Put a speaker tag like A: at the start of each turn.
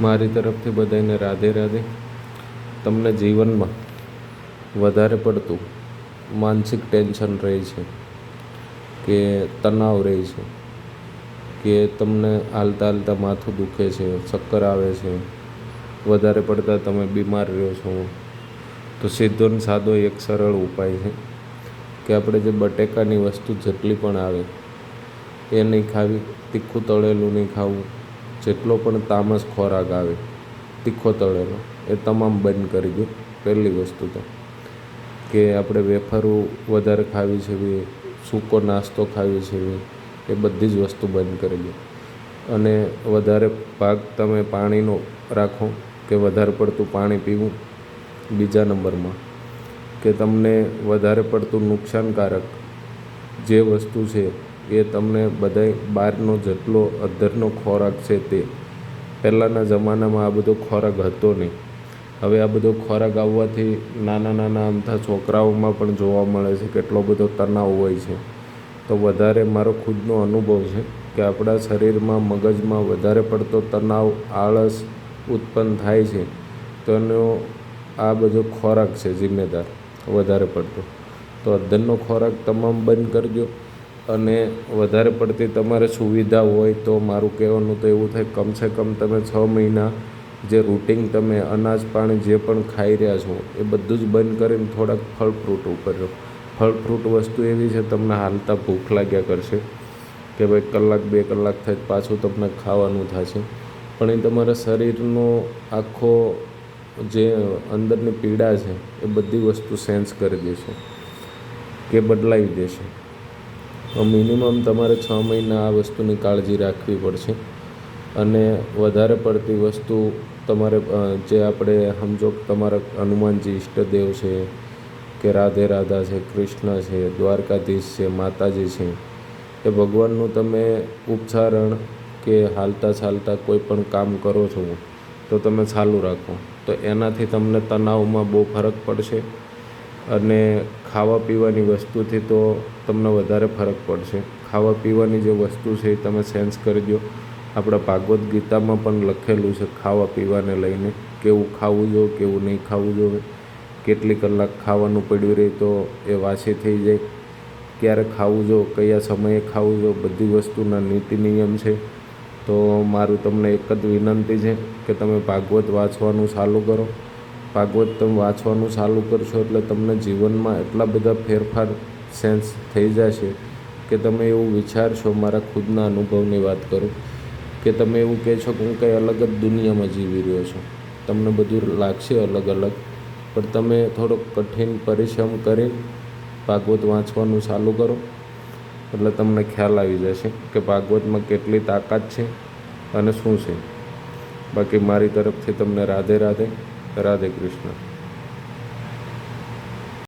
A: મારી તરફથી બધાને રાધે રાધે. તમને જીવનમાં વધારે પડતું માનસિક ટેન્શન રહે છે, કે તણાવ રહે છે, કે તમને હાલતા હાલતા માથું દુખે છે, ચક્કર આવે છે, વધારે પડતા તમે બીમાર રહ્યો છો, તો સીધો ને સાદો એક સરળ ઉપાય છે, કે આપણે જે બટેકાની વસ્તુ જેટલી પણ આવે, એ નહીં ખાવી, તીખું તળેલું નહીં ખાવું જેટલો પણ તામસ ખોરાક આવે, તીખો તળેલો, એ તમામ બંધ કરી દો. પહેલી વસ્તુ તો કે આપણે વેફરો વધારે ખાવી છે સૂકો નાસ્તો ખાવી છે એ બધી જ વસ્તુ બંધ કરી દો. અને વધારે ભાગ તમે પાણીનો રાખો, કે વધારે પડતું પાણી પીવું. બીજા નંબરમાં કે તમને વધારે પડતું નુકસાનકારક જે વસ્તુ છે એ તમને બધાય બહારનો જેટલો અધ્ધરનો ખોરાક છે તે. પહેલાંના જમાનામાં આ બધો ખોરાક હતો નહીં. હવે આ બધો ખોરાક આવવાથી નાના નાના અમથા છોકરાઓમાં પણ જોવા મળે છે કેટલો બધો તણાવ હોય છે. તો વધારે મારો ખુદનો અનુભવ છે કે આપણા શરીરમાં, મગજમાં વધારે પડતો તણાવ, આળસ ઉત્પન્ન થાય છે. તો એનો આ બધો ખોરાક છે જિમ્મેદાર વધારે પડતો. તો અધ્ધરનો ખોરાક તમામ બંધ કરજો. અને વધારે પડતી તમારે સુવિધા હોય તો મારું કહેવાનું તો એવું થાય, કમસે કમ તમે છ મહિના જે રૂટિન તમે અનાજ પાણી જે પણ ખાઈ રહ્યા છો, એ બધું જ બંધ કરીને થોડાક ફળ ફ્રૂટ ઉપર રહો. ફળ ફ્રૂટ વસ્તુ એવી છે, તમને હાલતા ભૂખ લાગ્યા કરશે કે ભાઈ કલાક બે કલાક થાય પાછું તમને ખાવાનું થશે. પણ એ તમારા શરીરનો આખો જે અંદરની પીડા છે, એ બધી વસ્તુ સેન્સ કરી દેશે કે બદલાવી દેશે. મિનિમમ તમારે છ મહિના આ વસ્તુની કાળજી રાખવી પડશે. અને વધારે પડતી વસ્તુ તમારે જે આપણે સમજો તમારા હનુમાનજી ઈષ્ટદેવ છે, કે રાધે રાધા છે, કૃષ્ણ છે, દ્વારકાધીશ છે, માતાજી છે, એ ભગવાનનું તમે ઉચ્ચારણ કે હાલતા ચાલતા કોઈ પણ કામ કરો છો, તો તમે ચાલુ રાખો. તો એનાથી તમને તણાવમાં બહુ ફરક પડશે. અને ખાવા પીવાની વસ્તુથી તો તમને વધારે ફરક પડશે. ખાવા પીવાની જે વસ્તુ છે એ તમે સેન્સ કરી દો. આપણા ભાગવદ્ ગીતામાં પણ લખેલું છે ખાવા પીવાને લઈને. કેવું ખાવું જોઈએ, કેવું નહીં ખાવું જોઈએ. કેટલી કલાક ખાવાનું પડ્યું રહે તો એ વાસી થઈ જાય. ક્યારે ખાવું જો કયા સમયે ખાવું જો બધી વસ્તુના નીતિ નિયમ છે. તો મારું તમને એક જ વિનંતી છે કે તમે ભાગવત વાંચવાનું ચાલુ કરો. ભાગવત તમે વાંચવાનું ચાલુ કરશો એટલે તમને જીવનમાં એટલા બધા ફેરફાર સેન્સ થઈ જશે કે તમે એવું વિચારશો, મારા ખુદના અનુભવની વાત કરું, કે તમે એવું કહેશો કે હું કંઈ અલગ જ દુનિયામાં જીવી રહ્યો છું. તમને બધું લાગશે અલગ અલગ, પણ તમે થોડોક કઠિન પરિશ્રમ કરી ભાગવત વાંચવાનું ચાલુ કરો, એટલે તમને ખ્યાલ આવી જશે કે ભાગવતમાં કેટલી તાકાત છે અને શું છે. બાકી મારી તરફથી તમને રાધે રાધે. રાધે કૃષ્ણ